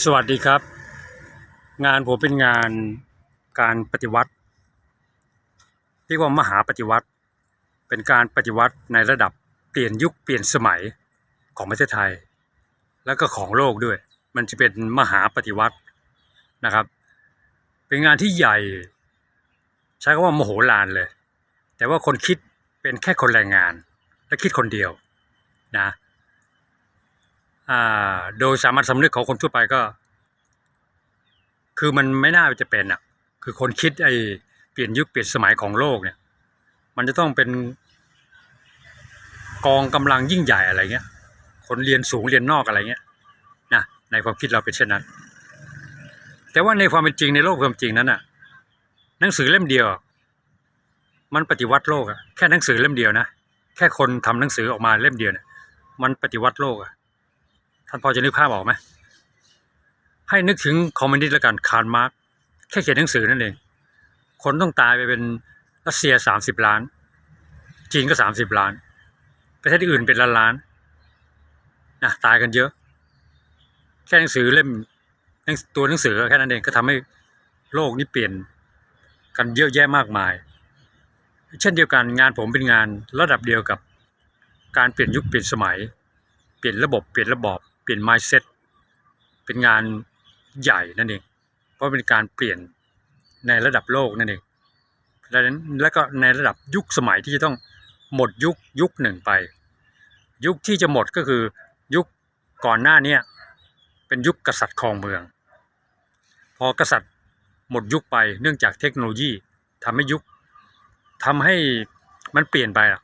สวัสดีครับ งานผมเป็นงานการปฏิวัติเรียกว่ามหาปฏิวัติ เป็นการปฏิวัติในระดับเปลี่ยนยุคเปลี่ยนสมัยของประเทศไทย แล้วก็ของโลกด้วย มันจะเป็นมหาปฏิวัตินะครับ เป็นงานที่ใหญ่ ใช้คำว่ามโหฬารเลย แต่ว่าคนคิดเป็นแค่คนแรงงาน และคิดคนเดียวนะ โดยสามัญสำนึกของคนทั่วไปก็ คือมันไม่น่าจะเป็นอะ คือคนคิดไอ้เปลี่ยนยุคเปลี่ยนสมัยของโลกเนี่ย มันจะต้องเป็นกองกำลังยิ่งใหญ่อะไรเงี้ย คนเรียนสูงเรียนนอกอะไรเงี้ยนะในความคิดเราเป็นเช่นนั้น แต่ว่าในความเป็นจริงในโลกความจริงนั้นอะ หนังสือเล่มเดียว มันปฏิวัติโลกอะแค่หนังสือเล่มเดียวนะแค่คนทำหนังสือออกมาเล่มเดียวเนี่ยมันปฏิวัติโลกอะ ท่านพอจะนึกภาพออกไหมให้นึกถึงคอมมิวนิสต์ล้วกันคาร์มาร์กแค่เขียนหนังสือนั่นเอง คนต้องตายไปเป็นรัสเซียสามสิบล้าน จีนก็สามสิบล้าน ประเทศอื่นเป็นล้านล้านนะตายกันเยอะ แค่หนังสือเล่มตัวหนังสือแค่นั้นเองก็ทำให้โลกนี้เปลี่ยนกันเยอะแยะมากมาย เช่นเดียวกันงานผมเป็นงานระดับเดียวกับการเปลี่ยนยุคเปลี่ยนสมัย เปลี่ยนระบบเปลี่ยนระบอบ เปลี่ยน mindset เป็นงานใหญ่นั่นเอง เพราะเป็นการเปลี่ยนในระดับโลกนั่นเองดังนั้นแล้วก็ในระดับยุคสมัยที่จะต้องหมดยุคยุคหนึ่งไป ยุคที่จะหมดก็คือยุคก่อนหน้านี้เป็นยุคกษัตริย์ครองเมือง พอกษัตริย์หมดยุคไปเนื่องจากเทคโนโลยีทำให้ยุคทำให้มันเปลี่ยนไปอะ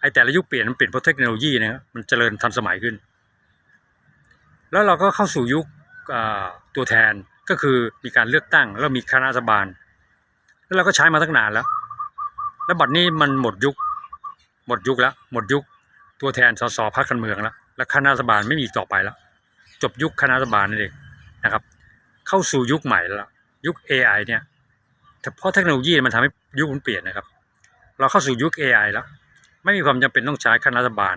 ไอแต่ละยุคเปลี่ยนมันเปลี่ยนเพราะเทคโนโลยีนะครับมันเจริญทันสมัยขึ้น แล้วเราก็เข้าสู่ยุคตัวแทนก็คือมีการเลือกตั้ง แล้วมีคณะรัฐบาล แล้วเราก็ใช้มาตั้งนานแล้ว แล้วบัดนี้มันหมดยุค หมดยุคแล้ว หมดยุคตัวแทนสสพรรคการเมืองแล้ว และคณะรัฐบาลไม่มีต่อไปแล้ว จบยุคคณะรัฐบาลนั่นเองนะครับ เข้าสู่ยุคใหม่แล้วยุค AI เนี่ยเพราะเทคโนโลยีมันทำให้ยุคมันเปลี่ยนนะครับ เราเข้าสู่ยุค AI แล้ว ไม่มีความจำเป็นต้องใช้คณะรัฐบาล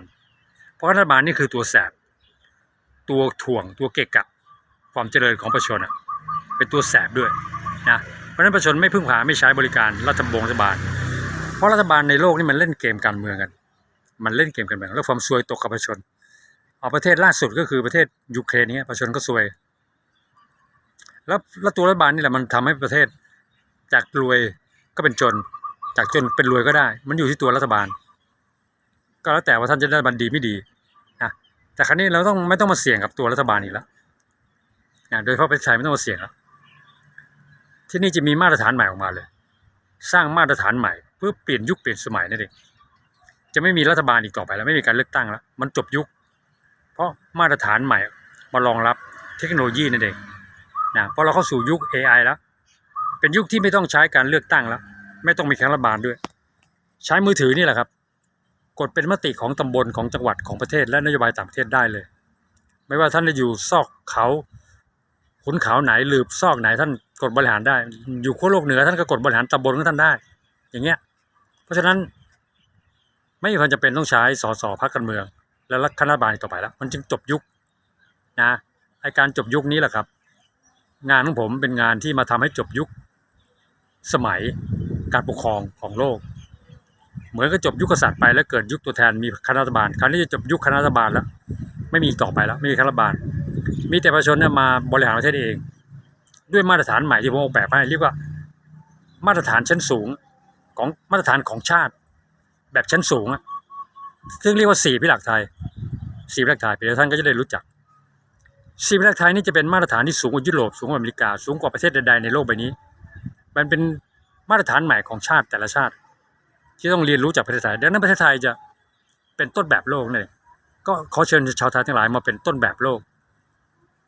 เพราะรัฐบาลนี่คือตัวแสบ ตัวถ่วงตัวเกะกะความเจริญของประชาชนอะเป็นตัวแสบด้วยนะเพราะฉะนั้นประชาชนไม่พึ่งพาไม่ใช้บริการรัฐบงรัฐบาล เพราะรัฐบาลในโลกนี่มันเล่นเกมการเมืองกัน มันเล่นเกมการเมืองแล้วความซวยตกกับประชาชนเอาประเทศล่าสุดก็คือประเทศยูเครนเนี่ยประชาชนก็ซวย แล้วแล้วตัวรัฐบาลนี่แหละมันทำให้ประเทศจากรวยก็เป็นจน จากจนเป็นรวยก็ได้ มันอยู่ที่ตัวรัฐบาล ก็แล้วแต่ว่าท่านจะได้บันดีไม่ดี แต่ครั้นี้เราต้องไม่ต้องมาเสี่ยงกับตัวรัฐบาลอีกแล้วนะโดยเฉพาะประเทศไทยไม่ต้องมาเสี่ยงแล้วที่นี่จะมีมาตรฐานใหม่ออกมาเลย สร้างมาตรฐานใหม่ เพื่อเปลี่ยนยุคเปลี่ยนสมัยนั่นเองจะไม่มีรัฐบาลอีกต่อไปแล้วไม่มีการเลือกตั้งแล้วมันจบยุค เพราะมาตรฐานใหม่มารองรับเทคโนโลยีนั่นเองนะเพราะเราเข้าสู่ยุค AI แล้ว เป็นยุคที่ไม่ต้องใช้การเลือกตั้งแล้ว ไม่ต้องมีคณะรัฐบาลด้วย ใช้มือถือนี่แหละครับ กดเป็นมติของตำบลของจังหวัดของประเทศและนโยบายต่างประเทศได้เลย ไม่ว่าท่านจะอยู่ซอกเขาขุนเขาไหนหรือซอกไหนท่านกดบริหารได้ อยู่ขั้วโลกเหนือท่านก็กดบริหารตำบลของท่านได้ อย่างเงี้ยเพราะฉะนั้นไม่มีความจำเป็นต้องใช้สสพรรคการเมือง และรัฐบาลต่อไปแล้ว มันจึงจบยุคนะไอการจบยุคนี้แหละครับ งานของผมเป็นงานที่มาทำให้จบยุคสมัยการปกครองของโลก เหมือนกับจบยุคกษัตริย์ไปแล้วเกิดยุคตัวแทนมีคณะรัฐบาล คราวนี้จะจบยุคคณะรัฐบาลแล้ว ไม่มีกต่อไปแล้วไม่มีคณะรัฐบาล มีแต่ประชาชนเนี่ยมาบริหารประเทศเอง ด้วยมาตรฐานใหม่ที่ผมออกแบบให้เรียกว่า มาตรฐานชั้นสูงของมาตรฐานของชาติ แบบชั้นสูงอะซึ่งเรียกว่าสี่พิลักไทยสี่พิลักไทยเดี๋ยวท่านก็จะได้รู้จักสี่พิลักไทยนี่จะเป็นมาตรฐานที่สูงกว่ายุโรปสูงกว่าอเมริกาสูงกว่าประเทศใดๆในโลกใบนี้ มันเป็นมาตรฐานใหม่ของชาติแต่ละชาติ ที่ต้องเรียนรู้จากประเทศไทยดังนั้นประเทศไทยจะเป็นต้นแบบโลกนี่นเองก็ขอเชิญชาวไทยทั้งหลายมาเป็นต้นแบบโลก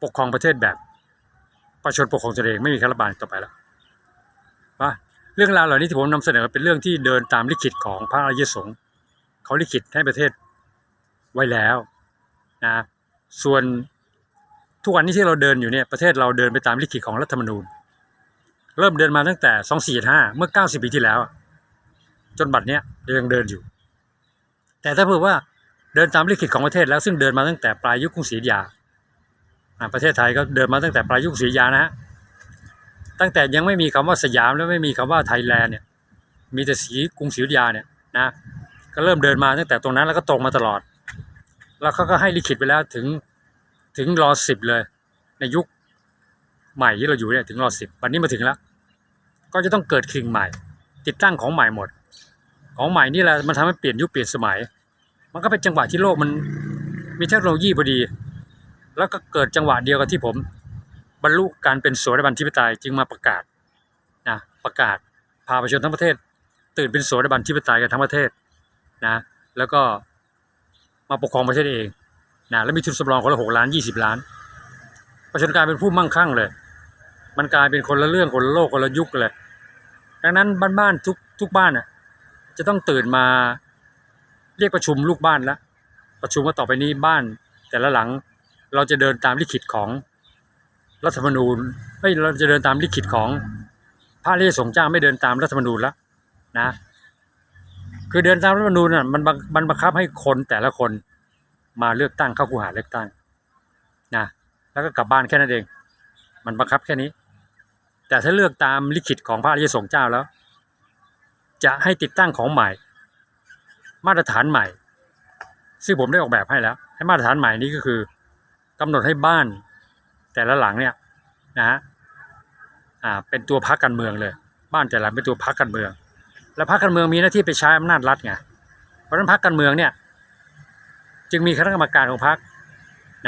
ปกครองประเทศแบบ ประชาชนปกครองตัวเองไม่มีรัฐบาลต่อไปแล้วว่าเรื่องราวเหล่านี้ที่ผมนำเสนอเป็นเรื่องที่เดินตามลิขิตของพระอริยสงฆ์เขาลิขิตให้ประเทศไว้แล้วนะส่วนทุกวันนี้ที่เราเดินอยู่เนี่ยประเทศเราเดินไปตามลิขิตของรัฐธรรมนูญ เริ่มเดินมาตั้งแต่ 2475 เมื่อ 90 ปีที่แล้ว จนบัดเนี้ยยังเดินอยู่ แต่ถ้าเผื่อว่าเดินตามลิขิตของประเทศแล้วซึ่งเดินมาตั้งแต่ปลายยุคกรุงศรีอยุธยาประเทศไทยก็เดินมาตั้งแต่ปลายยุคศรีอยุธยานะฮะตั้งแต่ยังไม่มีคำว่าสยามแล้วไม่มีคำว่าไทยแลนด์เนี่ยมีแต่สีกรุงศรีอยุธยาเนี่ยนะก็เริ่มเดินมาตั้งแต่ตรงนั้นแล้วก็ตรงมาตลอด แล้วเขาก็ให้ลิขิตไปแล้วถึงถึงรอสิบเลย ในยุคใหม่ที่เราอยู่เนี่ยถึงรอสิบวันนี้มาถึงแล้ว ก็จะต้องเกิดคิงใหม่ ติดตั้งของใหม่หมด ของใหม่นี่แหละมันทำให้เปลี่ยนยุคเปลี่ยนสมัย มันก็เป็นจังหวะที่โลกมันมีเทคโนโลยีพอดี แล้วก็เกิดจังหวะเดียวกับที่ผม บรรลุการเป็นโสดาบันทิปไตยจึงมาประกาศนะประกาศพาประชาชนทั้งประเทศ ตื่นเป็นโสดาบันทิปไตยกันทั้งประเทศนะแล้วก็มาปกครองประเทศเองนะแล้วมีทุนสำรองคนละหกล้านยี่สิบล้าน ประชาชนกลายเป็นผู้มั่งคั่งเลย มันกลายเป็นคนละเรื่องคนละโลกคนละยุคเลย ดังนั้นบ้านๆทุกทุกบ้านอะ จะต้องตื่นมาเรียกประชุมลูกบ้านแล้วประชุมว่าต่อไปนี้บ้าน แต่ละหลังเราจะเดินตามลิขิตของรัฐธรรมนูญไม่เราจะเดินตามลิขิตของพระราชสงเจ้าไม่เดินตามรัฐธรรมนูญแล้วนะ คือเดินตามรัฐธรรมนูญน่ะมันมันบังคับให้คนแต่ละคนมาเลือกตั้งเข้าคูหาเลือกตั้งนะแล้วก็กลับบ้านแค่นั้นเอง มันบังคับแค่นี้ แต่ถ้าเลือกตามลิขิตของพระราชสงเจ้าแล้ว จะให้ติดตั้งของใหม่ มาตรฐานใหม่ ซึ่งผมได้ออกแบบให้แล้ว ให้มาตรฐานใหม่นี้ก็คือกำหนดให้บ้าน แต่ละหลังเนี่ยนะฮะอ่าเป็นตัวพักการเมืองเลย บ้านแต่ละหลังเป็นตัวพักการเมือง แล้วพักการเมืองมีหน้าที่ไปใช้อำนาจรัฐไงเพราะฉะนั้นพักการเมืองเนี่ยจึงมีคณะกรรมการของพัก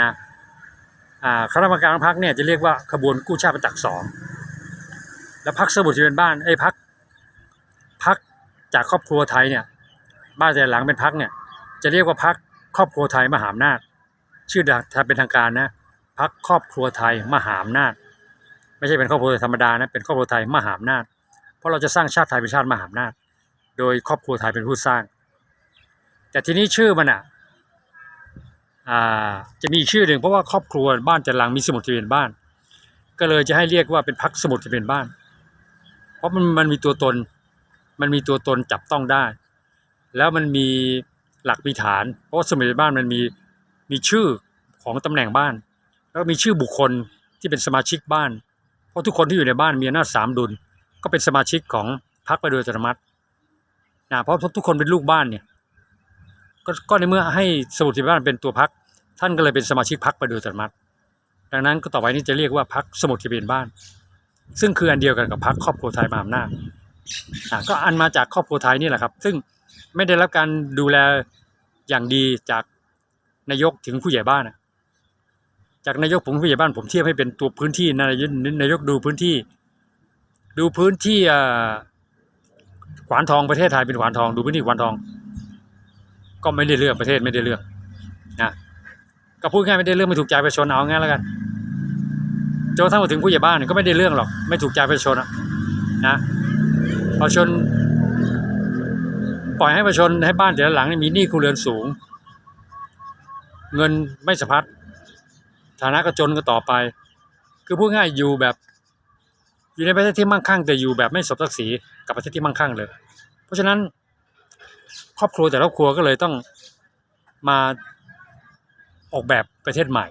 นะอ่าคณะกรรมการของพักเนี่ยจะเรียกว่าขบวนกู้ชาติเป็นตักสอง แล้วพักสมุทรที่เป็นบ้านไอ้พัก จากครอบครัวไทยเนี่ยบ้านแต่หลังเป็นพักเนี่ยจะเรียกว่าพักครอบครัวไทยมหาอำนาจชื่อถ้าเป็นทางการนะพักครอบครัวไทยมหาอำนาจไม่ใช่เป็นครอบครัวธรรมดานะเป็นครอบครัวไทยมหาอำนาจเพราะเราจะสร้างชาติไทยเป็นชาติมหาอำนาจโดยครอบครัวไทยเป็นผู้สร้าง แต่ทีนี้ชื่อมันอะจะมีอีกชื่อหนึ่งเพราะว่าครอบครัวบ้านแต่หลังมีสมุดทะเบียนบ้าน ก็เลยจะให้เรียกว่าเป็นพักสมุดทะเบียนบ้าน เพราะมันมันมีตัวตน มันมีตัวตนจับต้องได้ แล้วมันมีหลักมีฐาน เพราะสมุดบ้านมันมีมีชื่อของตำแหน่งบ้าน แล้วก็มีชื่อบุคคลที่เป็นสมาชิกบ้าน เพราะทุกคนที่อยู่ในบ้านมีอำนาจสามดุล ก็เป็นสมาชิกของพรรคไปโดยอัตโนมัตินะเพราะทุกคนเป็นลูกบ้านเนี่ยก็ก็ในเมื่อให้สมุดบ้านเป็นตัวพรรคท่านก็เลยเป็นสมาชิกพรรคไปโดยอัตโนมัติ ดังนั้นก็ต่อไปนี้จะเรียกว่าพรรคสมุดทะเบียนบ้าน ซึ่งคืออันเดียวกันกับพรรคครอบครัวไทยมหาอำนาจ ก็อันมาจากครอบครัวไทยนี่แหละครับ ซึ่งไม่ได้รับการดูแลอย่างดีจากนายกถึงผู้ใหญ่บ้านจากนายกผมผู้ใหญ่บ้านผมเทียบให้เป็นตัวพื้นที่นายกนายกดูพื้นที่ ดูพื้นที่ขวานทองประเทศไทยเป็นขวานทอง ดูพื้นที่ขวานทอง ก็ไม่ได้เรื่องประเทศไม่ได้เรื่องนะก็พูดง่ายไม่ได้เรื่องไม่ถูกใจประชาชนเอางั้นแล้วกันจนทั่งมาถึงผู้ใหญ่บ้านก็ไม่ได้เรื่องหรอกไม่ถูกใจประชาชนนะ ประชาชนปล่อยให้ประชาชนให้บ้านแต่ละหลังมีหนี้ครัวเรือนสูง เงินไม่สะพัดฐานะก็จนก็ต่อไป คือพูดง่ายอยู่แบบ อยู่ในประเทศที่มั่งคั่ง แต่อยู่แบบไม่สมศักดิ์ศรีกับประเทศที่มั่งคั่งเลย เพราะฉะนั้นครอบครัวแต่ละครัวก็เลยต้องมาออกแบบประเทศใหม่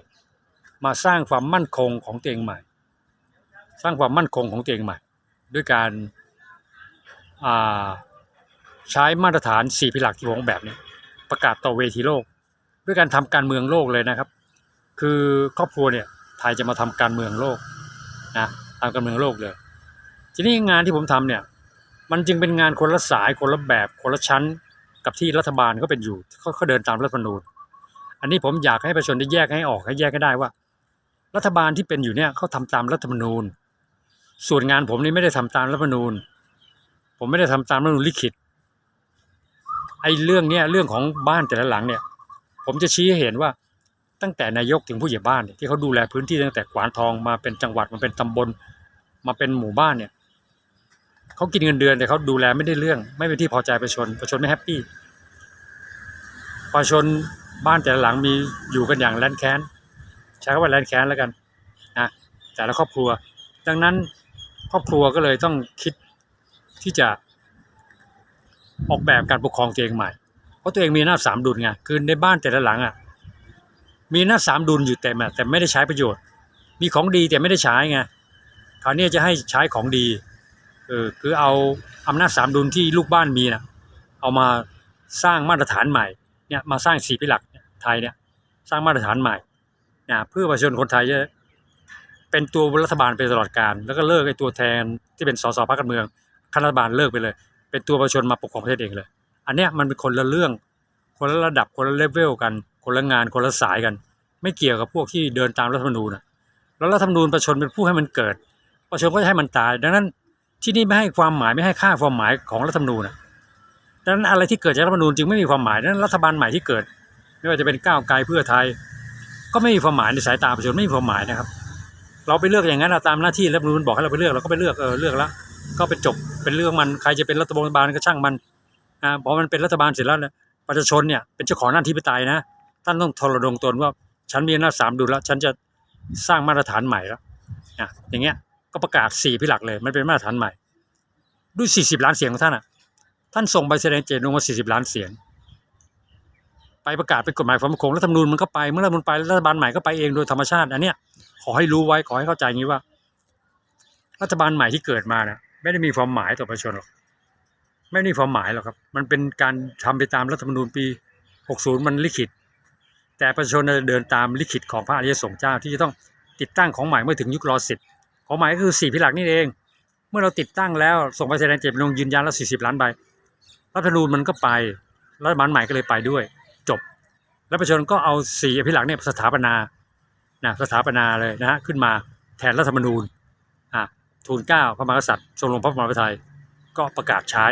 มาสร้างความมั่นคงของตัวเองใหม่ สร้างความมั่นคงของตัวเองใหม่ ด้วยการ ใช้มาตรฐานสี่พิหลักที่ผมออกแบบนี้ ประกาศต่อเวทีโลก ด้วยการทำการเมืองโลกเลยนะครับ คือครอบครัวเนี่ยไทยจะมาทำการเมืองโลกนะทำการเมืองโลกเลย ทีนี้งานที่ผมทำเนี่ยมันจึงเป็นงานคนละสายคนละแบบคนละชั้นกับที่รัฐบาลก็เป็นอยู่เขาเขาเดินตามรัฐธรรมนูญอันนี้ผมอยากให้ประชาชนได้แยกให้ออกให้แยกให้ได้ว่า รัฐบาลที่เป็นอยู่เนี่ยเขาทำตามรัฐธรรมนูญ ส่วนงานผมนี่ไม่ได้ทำตามรัฐธรรมนูญ ผมไม่ได้ทำตามรัฐธรรมนูญลิขิตไอ้เรื่องเนี้ยเรื่องของบ้านแต่ละหลังเนี่ย ผมจะชี้ให้เห็นว่าตั้งแต่นายกถึงผู้ใหญ่บ้านเนี่ยที่เขาดูแลพื้นที่ตั้งแต่ขวานทองมาเป็นจังหวัดมาเป็นตำบล มาเป็นหมู่บ้านเนี่ยเขากินเงินเดือนแต่เขาดูแลไม่ได้เรื่อง ไม่เป็นที่พอใจประชาชนประชาชนไม่แฮปปี้ประชาชนบ้านแต่ละหลังมีอยู่กันอย่างแรนแค้นใช้คำว่าแรนแค้นแล้วกันนะแต่ละครอบครัว ดังนั้นครอบครัวก็เลยต้องคิด ที่จะออกแบบการปกครองตัวเองใหม่ เพราะตัวเองมีหน้าสามดุลไง คือในบ้านแต่ละหลังอะ มีหน้าสามดุลอยู่เต็มอะแต่ไม่ได้ใช้ประโยชน์ มีของดีแต่ไม่ได้ใช้ไง คราวนี้จะให้ใช้ของดี เออ คือเอาอำนาจสามดุลที่ลูกบ้านมีนะเอามาสร้างมาตรฐานใหม่ เนี่ย มาสร้างสีพิหลักไทยเนี่ย สร้างมาตรฐานใหม่นะเพื่อประชาชนคนไทยจะเป็นตัวรัฐบาลไปตลอดการ แล้วก็เลิกไอ้ตัวแทนที่เป็นสสพรรคการเมือง คณะรัฐบาลเลิกไปเลย เป็นตัวประชาชนมาปกครองประเทศเองเลย อันเนี้ยมันเป็นคนละเรื่อง คนละระดับคนละเลเวลกัน คนละงานคนละสายกัน ไม่เกี่ยวกับพวกที่เดินตามรัฐธรรมนูญนะแล้วรัฐธรรมนูญประชาชนเป็นผู้ให้มันเกิด ประชาชนก็จะให้มันตาย ดังนั้นที่นี่ไม่ให้ความหมายไม่ให้ค่าความหมายของรัฐธรรมนูญนะดังนั้นอะไรที่เกิดจากรัฐธรรมนูญจึงไม่มีความหมายดังนั้นรัฐบาลใหม่ที่เกิด ไม่ว่าจะเป็นก้าวไกลเพื่อไทย ก็ไม่มีความหมายในสายตาประชาชนไม่มีความหมายนะครับ เราไปเลือกอย่างนั้นตามหน้าที่รัฐธรรมนูญบอกให้เราไปเลือกเราก็ไปเลือกเออเลือกแล้ว ก็เป็นจบเป็นเรื่องมันใครจะเป็นรัฐบาลก็ช่างมันอ่าพอมันเป็นรัฐบาลเสร็จแล้วเนี่ยประชาชนเนี่ยเป็นเจ้าของหน้าที่ปไตยนะท่านต้องทรดงตนว่าฉันมีอำนาจสามดุลแล้วฉันจะสร้างมาตรฐานใหม่แล้วอะอย่างเงี้ยก็ประกาศสี่พิหลักเลยมันเป็นมาตรฐานใหม่ ด้วยสี่สิบล้านเสียงของท่านอะท่านส่งใบแสดงเจตจำนงมาสี่สิบล้านเสียง ไปประกาศเป็นกฎหมายความมั่นคงรัฐธรรมนูญมันก็ไปเมื่อรัฐธรรมนูญไปรัฐบาลใหม่ก็ไปเองโดยธรรมชาติอันเนี้ยขอให้รู้ไว้ขอให้เข้าใจงี้ว่า รัฐบาลใหม่ที่เกิดมานะ ไม่ได้มีความหมายต่อประชาชนหรอกไม่ได้มีความหมายหรอกครับ มันเป็นการทำไปตามรัฐธรรมนูญปี 60 มันลิขิต แต่ประชาชนเดินตามลิขิตของพระอริยสงฆ์เจ้าที่จะต้องติดตั้งของใหม่เมื่อถึงยุครอสิบของใหม่ก็คือสี่พิหลักนี่เอง เมื่อเราติดตั้งแล้วส่งไปแสดงเจตจำนงยืนยันแล้ว40 ล้านใบรัฐธรรมนูญมันก็ไปรัฐบาลใหม่ก็เลยไปด้วย จบ แล้วประชาชนก็เอาสี่พิหลักเนี่ยสถาปนานะสถาปนาเลยนะฮะขึ้นมาแทนรัฐธรรมนูญ ทูลเก้าพระมหากษัตริย์ทรงลงพระบรมไทยก็ประกาศใช้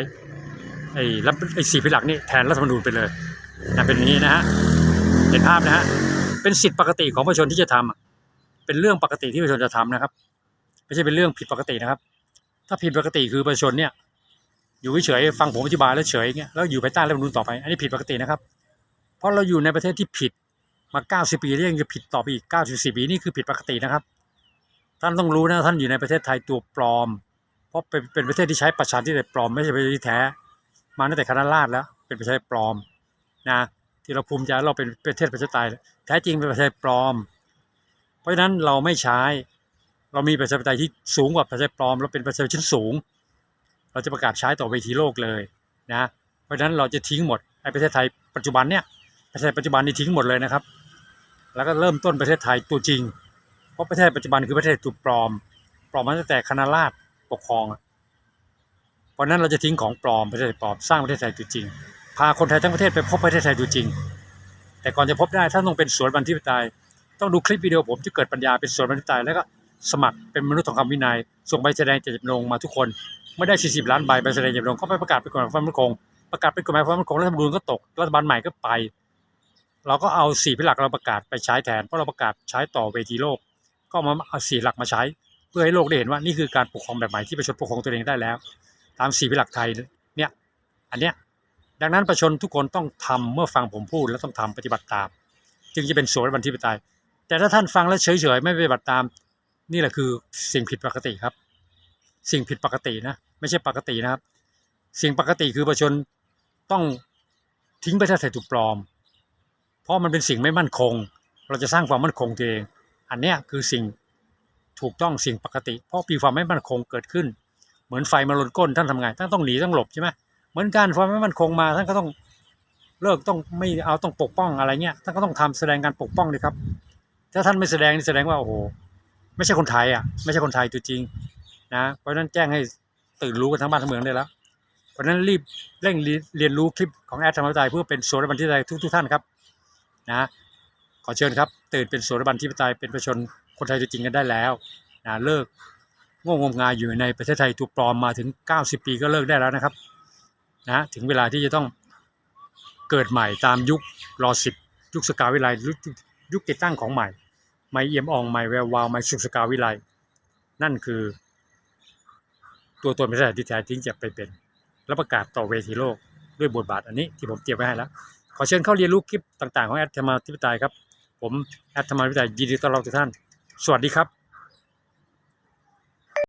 ไอ้แล้วไอ้สี่พิหลักนี่แทนรัฐธรรมนูญไปเลยนะเป็นอย่างนี้นะฮะเห็นภาพนะฮะเป็นสิทธิปกติของประชาชนที่จะทำอะเป็นเรื่องปกติที่ประชาชนจะทำนะครับ ไม่ใช่เป็นเรื่องผิดปกตินะครับ ถ้าผิดปกติคือประชาชนเนี่ยอยู่เฉยฟังผมอธิบายแล้วเฉยอย่างเงี้ยแล้วอยู่ภายใต้รัฐธรรมนูญต่อไป อันนี้ผิดปกตินะครับ เพราะเราอยู่ในประเทศที่ผิดมา 90 ปีแล้วยังจะผิดต่อไปอีก 94 ปีนี่คือผิดปกตินะครับ ท่านต้องรู้นะท่านอยู่ในประเทศไทยตัวปลอม เพราะเป็นเป็นประเทศที่ใช้ประชาธิปไตยปลอมไม่ใช่ประชาธิปไตยแท้ มาตั้งแต่คณะราษฎรแล้ว เป็นประชาธิปไตยปลอมนะที่เราภูมิใจเราเป็นประเทศประชาธิปไตยแท้จริงเป็นประชาธิปไตยปลอม เพราะฉะนั้นเราไม่ใช้ เรามีประชาธิปไตยที่สูงกว่าประชาธิปไตยปลอมเราเป็นประชาธิปไตยชั้นสูง เราจะประกาศใช้ต่อเวทีโลกเลยนะเพราะฉะนั้นเราจะทิ้งหมดไอ้ประเทศไทยปัจจุบันเนี่ยประเทศปัจจุบันนี่ทิ้งหมดเลยนะครับ แล้วก็เริ่มต้นประเทศไทยตัวจริง เพราะประเทศปัจจุบันคือประเทศตัวปลอม ปลอมมาตั้งแต่คณะราษฎรปกครองอะเพราะนั้นเราจะทิ้งของปลอมประเทศปลอมสร้างประเทศไทยตัวจริง พาคนไทยทั้งประเทศไปพบประเทศไทยตัวจริง แต่ก่อนจะพบได้ท่านต้องเป็นสวนบันทิปไตยต้องดูคลิปวิดีโอผมที่เกิดปัญญาเป็นสวนบันทิปไตยแล้วก็สมัครเป็นมนุษย์ทองคำวินัย ส่งใบแสดงเจตจำนงมาทุกคนไม่ได้ 40 ล้านใบใบแสดงเจตจำนงก็ไปประกาศเป็นกฎหมายความมั่นคงประกาศเป็นกฎหมายความมั่นคงรัฐธรรมนูญก็ตกรัฐบาลใหม่ก็ไป เราก็เอาสี่พิหลักเราประกาศไปใช้แทนเพราะเราประกาศใช้ต่อเวทีโลก ก็มาเอาสี่หลักมาใช้ เพื่อให้โลกได้เห็นว่านี่คือการปกครองแบบใหม่ที่ประชาชนปกครองตัวเองได้แล้ว ตามสี่พิหลักไทยเนี่ยอันเนี้ยดังนั้นประชาชนทุกคนต้องทำเมื่อฟังผมพูดแล้วต้องทำปฏิบัติตาม จึงจะเป็นโสดบันทิปไตย แต่ถ้าท่านฟังแล้วเฉยๆไม่ปฏิบัติตาม นี่แหละคือสิ่งผิดปกติครับ สิ่งผิดปกตินะ ไม่ใช่ปกตินะครับ สิ่งปกติคือประชาชนต้องทิ้งไประเทศไทยถูกปลอม เพราะมันเป็นสิ่งไม่มั่นคง เราจะสร้างความมั่นคงตัวเอง อันนี้คือสิ่งถูกต้องสิ่งปกติ เพราะมีความไม่มั่นคงเกิดขึ้น เหมือนไฟมาลนก้นท่านทำไงท่านต้องหนีต้องหลบใช่ไหมเหมือนกันความไม่มั่นคงมาท่านก็ต้องเลิกต้องไม่เอาต้องปกป้องอะไรเงี้ยท่านก็ต้องทำแสดงการปกป้องเลยครับ ถ้าท่านไม่แสดงนี่แสดงว่าโอ้โหไม่ใช่คนไทยอะไม่ใช่คนไทยตัวจริงนะเพราะนั้นแจ้งให้ตื่นรู้กันทั้งบ้านทั้งเมืองได้แล้วเพราะนั้นรีบเร่งเรียนรู้คลิปของแอดธรรมวิทยเพื่อเป็นโสดาบันที่ใดทุกทุกๆท่านครับนะขอเชิญครับ ตื่นเป็นโสดาบันที่ปไตยเป็นประชาชนคนไทยตัวจริงกันได้แล้วนะเลิกง่วงมงายอยู่ในประเทศไทยถูกปลอมมาถึง 90 ปีก็เลิกได้แล้วนะครับนะถึงเวลาที่จะต้องเกิดใหม่ตามยุครอสิบยุคสกาวิไลยุคยุคติดตั้งของใหม่ ไม่เอี่ยมอ่องไม่แวววาวไม่สุขสกาวิไลนั่นคือ ตัวตนประชาธิปไตยที่แท้จริงจะไปเป็นและประกาศต่อเวทีโลกด้วยบทบาทอันนี้ที่ผมเตรียมไว้ให้แล้ว ขอเชิญเข้าเรียนรู้คลิปต่างๆ ของแอดธรรมาธิปไตยครับ ผมแอดธรรมาธิปไตยยินดีต้อนรับทุกท่าน สวัสดีครับ